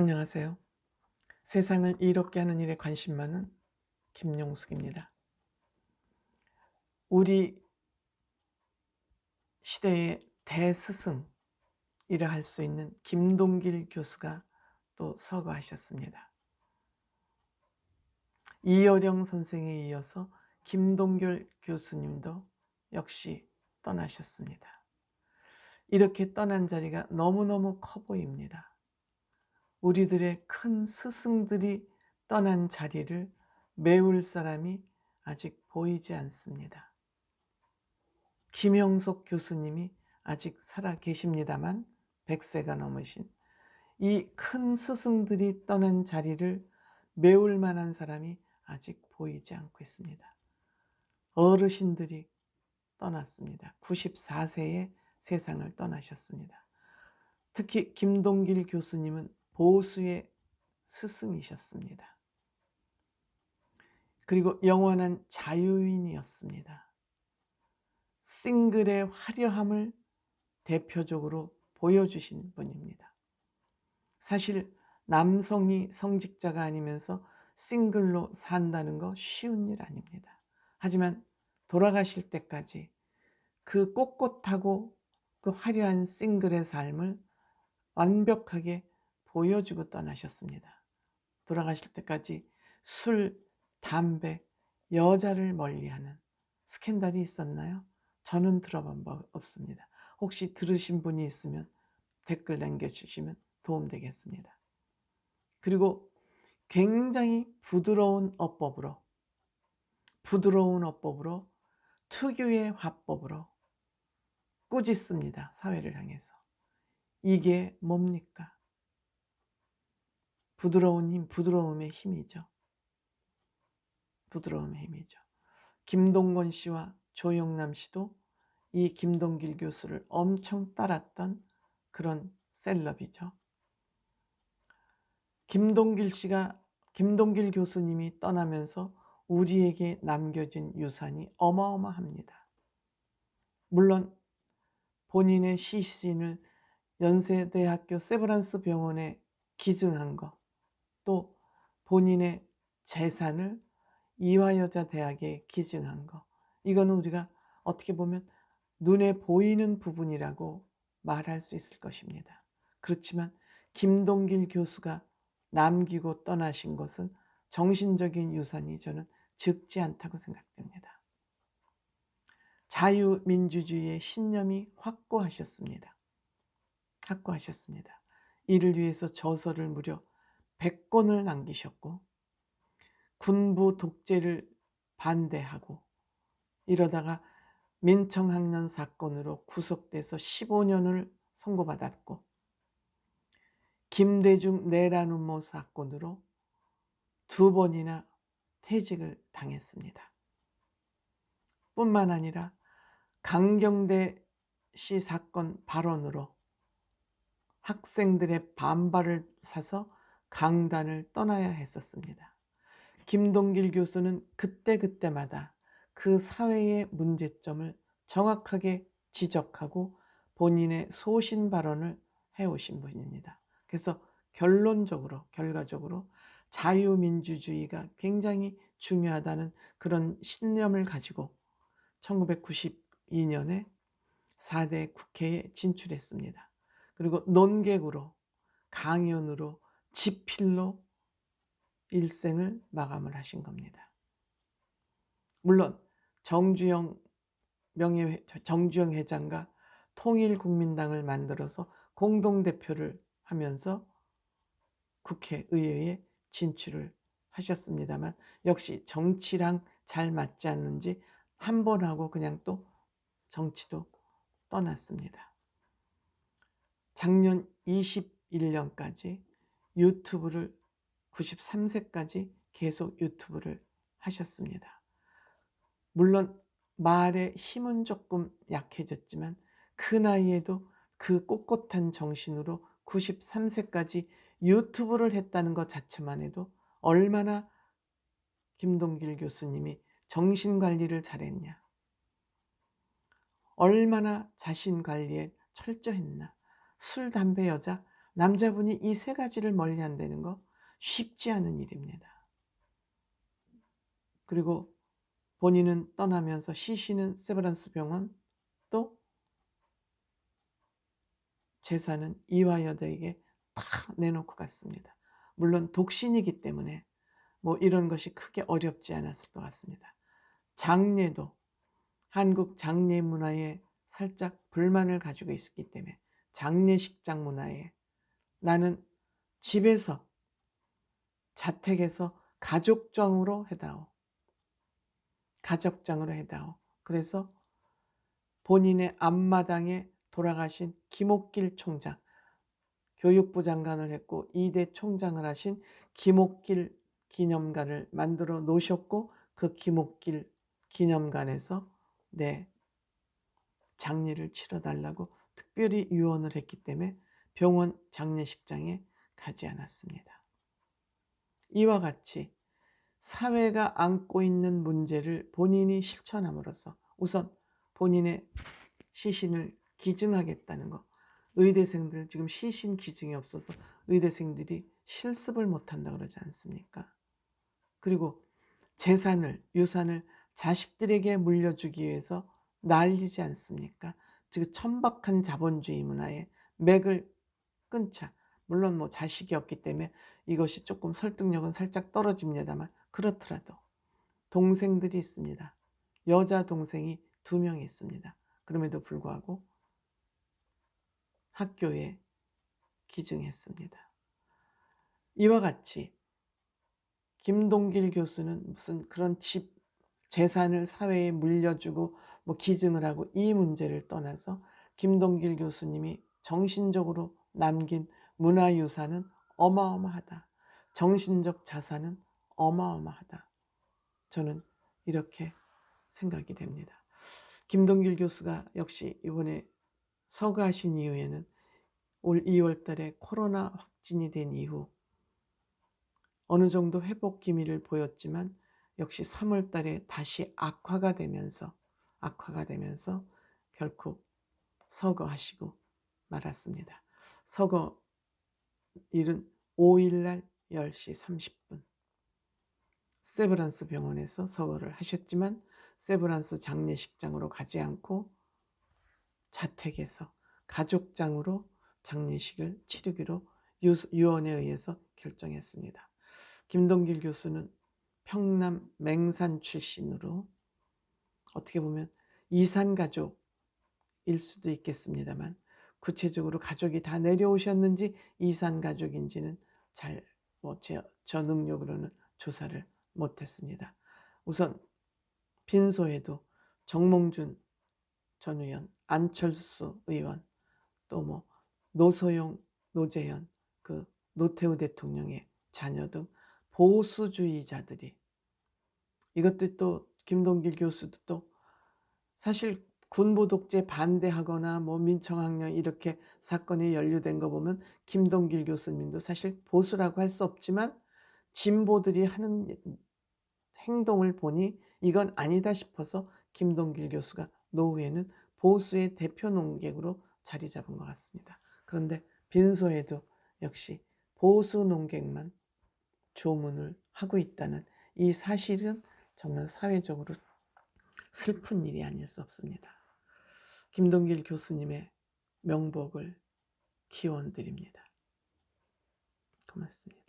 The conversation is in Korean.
안녕하세요. 세상을 이롭게 하는 일에 관심 많은 김용숙입니다. 우리 시대의 대스승이라 할 수 있는 김동길 교수가 또 서거하셨습니다. 이여령 선생에 이어서 김동길 교수님도 역시 떠나셨습니다. 이렇게 떠난 자리가 너무너무 커 보입니다. 우리들의 큰 스승들이 떠난 자리를 메울 사람이 아직 보이지 않습니다. 김영석 교수님이 아직 살아 계십니다만 100세가 넘으신 이 큰 스승들이 떠난 자리를 메울 만한 사람이 아직 보이지 않고 있습니다. 어르신들이 떠났습니다. 94세에 세상을 떠나셨습니다. 특히 김동길 교수님은 보수의 스승이셨습니다. 그리고 영원한 자유인이었습니다. 싱글의 화려함을 대표적으로 보여주신 분입니다. 사실 남성이 성직자가 아니면서 싱글로 산다는 거 쉬운 일 아닙니다. 하지만 돌아가실 때까지 그 꼿꼿하고 그 화려한 싱글의 삶을 완벽하게 보여주고 떠나셨습니다. 돌아가실 때까지 술, 담배, 여자를 멀리하는 스캔들이 있었나요? 저는 들어본 바 없습니다. 혹시 들으신 분이 있으면 댓글 남겨주시면 도움되겠습니다. 그리고 굉장히 부드러운 어법으로, 부드러운 어법으로, 특유의 화법으로 꾸짖습니다. 사회를 향해서. 이게 뭡니까? 부드러운 힘, 부드러움의 힘이죠. 부드러움의 힘이죠. 김동건 씨와 조영남 씨도 이 김동길 교수를 엄청 따랐던 그런 셀럽이죠. 김동길 씨가 김동길 교수님이 떠나면서 우리에게 남겨진 유산이 어마어마합니다. 물론 본인의 시신을 연세대학교 세브란스 병원에 기증한 것, 또 본인의 재산을 이화여자 대학에 기증한 거. 이거는 우리가 어떻게 보면 눈에 보이는 부분이라고 말할 수 있을 것입니다. 그렇지만 김동길 교수가 남기고 떠나신 것은 정신적인 유산이 저는 적지 않다고 생각됩니다. 자유민주주의의 신념이 확고하셨습니다. 확고하셨습니다. 이를 위해서 저서를 무려 100권을 남기셨고 군부 독재를 반대하고 이러다가 민청학년 사건으로 구속돼서 15년을 선고받았고 김대중 내란 음모 사건으로 두 번이나 퇴직을 당했습니다. 뿐만 아니라 강경대 씨 사건 발언으로 학생들의 반발을 사서 강단을 떠나야 했었습니다. 김동길 교수는 그때그때마다 그 사회의 문제점을 정확하게 지적하고 본인의 소신 발언을 해오신 분입니다. 그래서 결론적으로, 결과적으로 자유민주주의가 굉장히 중요하다는 그런 신념을 가지고 1992년에 4대 국회에 진출했습니다. 그리고 논객으로, 강연으로, 지필로 일생을 마감을 하신 겁니다. 물론 정주영 명예 정주영 회장과 통일국민당을 만들어서 공동 대표를 하면서 국회 의회에 진출을 하셨습니다만 역시 정치랑 잘 맞지 않는지 한 번 하고 그냥 또 정치도 떠났습니다. 작년 21년까지 유튜브를 93세까지 계속 유튜브를 하셨습니다. 물론 말의 힘은 조금 약해졌지만 그 나이에도 그 꼿꼿한 정신으로 93세까지 유튜브를 했다는 것 자체만 해도 얼마나 김동길 교수님이 정신 관리를 잘했냐. 얼마나 자신 관리에 철저했나. 술, 담배, 여자 남자분이 이 세 가지를 멀리 한다는 거 쉽지 않은 일입니다. 그리고 본인은 떠나면서 시신은 세브란스 병원 또 재산은 이화여대에게 다 내놓고 갔습니다. 물론 독신이기 때문에 뭐 이런 것이 크게 어렵지 않았을 것 같습니다. 장례도 한국 장례 문화에 살짝 불만을 가지고 있었기 때문에 장례식장 문화에 나는 집에서 자택에서 가족장으로 해다오. 가족장으로 해다오. 그래서 본인의 앞마당에 돌아가신 김옥길 총장, 교육부 장관을 했고 2대 총장을 하신 김옥길 기념관을 만들어 놓으셨고 그 김옥길 기념관에서 내 장례를 치러달라고 특별히 유언을 했기 때문에 병원 장례식장에 가지 않았습니다. 이와 같이 사회가 안고 있는 문제를 본인이 실천함으로써 우선 본인의 시신을 기증하겠다는 거. 의대생들 지금 시신 기증이 없어서 의대생들이 실습을 못한다 그러지 않습니까? 그리고 재산을 유산을 자식들에게 물려주기 위해서 날리지 않습니까? 즉 천박한 자본주의 문화에 맥을 끊자. 물론 뭐 자식이 없기 때문에 이것이 조금 설득력은 살짝 떨어집니다만 그렇더라도 동생들이 있습니다. 여자 동생이 두명 있습니다. 그럼에도 불구하고 학교에 기증했습니다. 이와 같이 김동길 교수는 무슨 그런 집 재산을 사회에 물려주고 뭐 기증을 하고 이 문제를 떠나서 김동길 교수님이 정신적으로 남긴 문화유산은 어마어마하다. 정신적 자산은 어마어마하다. 저는 이렇게 생각이 됩니다. 김동길 교수가 역시 이번에 서거하신 이후에는 올 2월 달에 코로나 확진이 된 이후 어느 정도 회복 기미를 보였지만 역시 3월 달에 다시 악화가 되면서 악화가 되면서 결국 서거하시고 말았습니다. 서거 일은 5일날 10시 30분 세브란스 병원에서 서거를 하셨지만 세브란스 장례식장으로 가지 않고 자택에서 가족장으로 장례식을 치르기로 유언에 의해서 결정했습니다. 김동길 교수는 평남 맹산 출신으로 어떻게 보면 이산 가족일 수도 있겠습니다만 구체적으로 가족이 다 내려오셨는지 이산 가족인지는 잘뭐저 능력으로는 조사를 못했습니다. 우선 빈소에도 정몽준 전 의원, 안철수 의원, 또 뭐 노소용, 노재현, 그 노태우 대통령의 자녀 등 보수주의자들이 이것도 또 김동길 교수도 또 사실 군부 독재 반대하거나 뭐 민청학령 이렇게 사건이 연루된 거 보면 김동길 교수님도 사실 보수라고 할 수 없지만 진보들이 하는 행동을 보니 이건 아니다 싶어서 김동길 교수가 노후에는 보수의 대표 농객으로 자리 잡은 것 같습니다. 그런데 빈소에도 역시 보수 농객만 조문을 하고 있다는 이 사실은 정말 사회적으로 슬픈 일이 아닐 수 없습니다. 김동길 교수님의 명복을 기원드립니다. 고맙습니다.